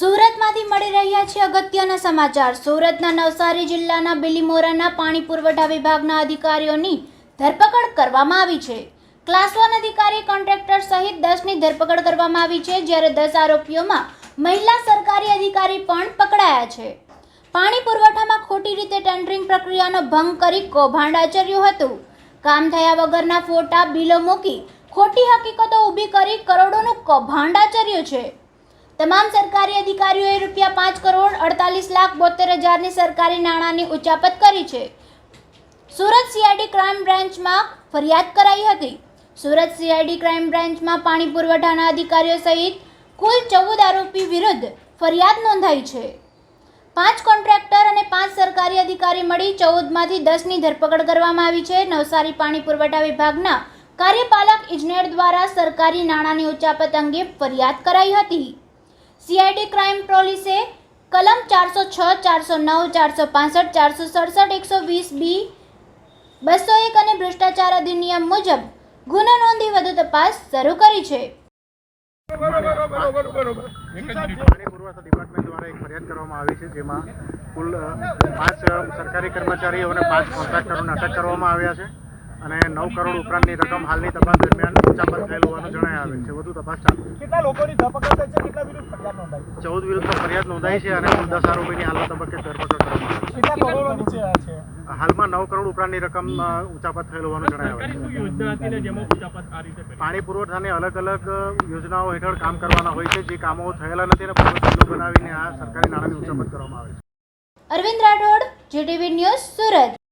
સુરતમાંથી મળી રહ્યા છે અગત્યના સમાચાર. સુરતના નવસારી જિલ્લાના બિલીમોરાના પાણી પુરવઠા વિભાગના અધિકારીઓની ધરપકડ કરવામાં આવી છે. ક્લાસ વન અધિકારી કોન્ટ્રાક્ટર સહિત દસની ધરપકડ કરવામાં આવી છે, જ્યારે દસ આરોપીઓમાં મહિલા સરકારી અધિકારી પણ પકડાયા છે. પાણી પુરવઠામાં ખોટી રીતે ટેન્ડરિંગ પ્રક્રિયાનો ભંગ કરી કૌભાંડ આચર્યું હતું. કામ થયા વગરના ફોટા, બિલો મૂકી ખોટી હકીકતો ઊભી કરી કરોડોનું કૌભાંડ આચર્યું છે. તમામ સરકારી અધિકારીઓએ રૂપિયા પાંચ કરોડ અડતાલીસ લાખ બોતેર હજારની સરકારી નાણાંની ઉચાપત કરી છે. સુરત સીઆઈડી ક્રાઇમ બ્રાન્ચમાં ફરિયાદ કરાઈ હતી. સુરત સીઆઈડી ક્રાઇમ બ્રાન્ચમાં પાણી પુરવઠાના અધિકારીઓ સહિત કુલ ચૌદ આરોપી વિરુદ્ધ ફરિયાદ નોંધાઈ છે. પાંચ કોન્ટ્રાક્ટર અને પાંચ સરકારી અધિકારી મળી ચૌદમાંથી દસની ધરપકડ કરવામાં આવી છે. નવસારી પાણી પુરવઠા વિભાગના કાર્યપાલક ઇજનેર દ્વારા સરકારી નાણાંની ઉચાપત અંગે ફરિયાદ કરાઈ હતી. સીઆઈડી ક્રાઇમ પોલીસે કલમ ચારસો છ, ચારસો નવ, ચારસો પાસઠ, ચારસો સડસઠ, એકસો વીસ બી બસો એક અને ભ્રષ્ટાચાર અધિનિયમ મુજબ ગુનો નોંધી વધુ તપાસ શરૂ કરી છે. છે જેમાં કુલ પાંચ સરકારી કર્મચારીઓ અને પાંચ કોન્ટ્રાક્ટરોને અટક કરવામાં આવ્યા છે. અને નવ કરોડ ઉપરાંતની રકમ હાલની તપાસ દરમિયાન ઉચાપત થયેલ હોવાનું જણાય આવે છે. વધુ તપાસ ચાલુ કેટલા લોકોની ધરપકડ થઈ છે કેટલા વિરુદ્ધ ફરિયાદ નોંધાઈ ચૌદ વિરુદ્ધ ફરિયાદ નોંધાઈ છે અને કુલ દસ આરોપીની હાલના તબક્કે ધરપકડ કરવામાં આવી છે. હાલમાં નવ કરોડ ઉપરાંતની રકમ ઉચાપત થયેલ હોવાનું જણાય આવે છે. યોજના હતી ને જેમાં ઉચાપત આ રીતે કરી પાણી પુરવઠાની અલગ અલગ યોજનાઓ હેઠળ કામ કરવાના હોય છે જે કામો થયેલા નથી અને પ્રવૃત્તિઓ બનાવીને આ સરકારી નાણાંની ઉચાપત કરવામાં આવે છે. Arvind Rathod GTV news Surat.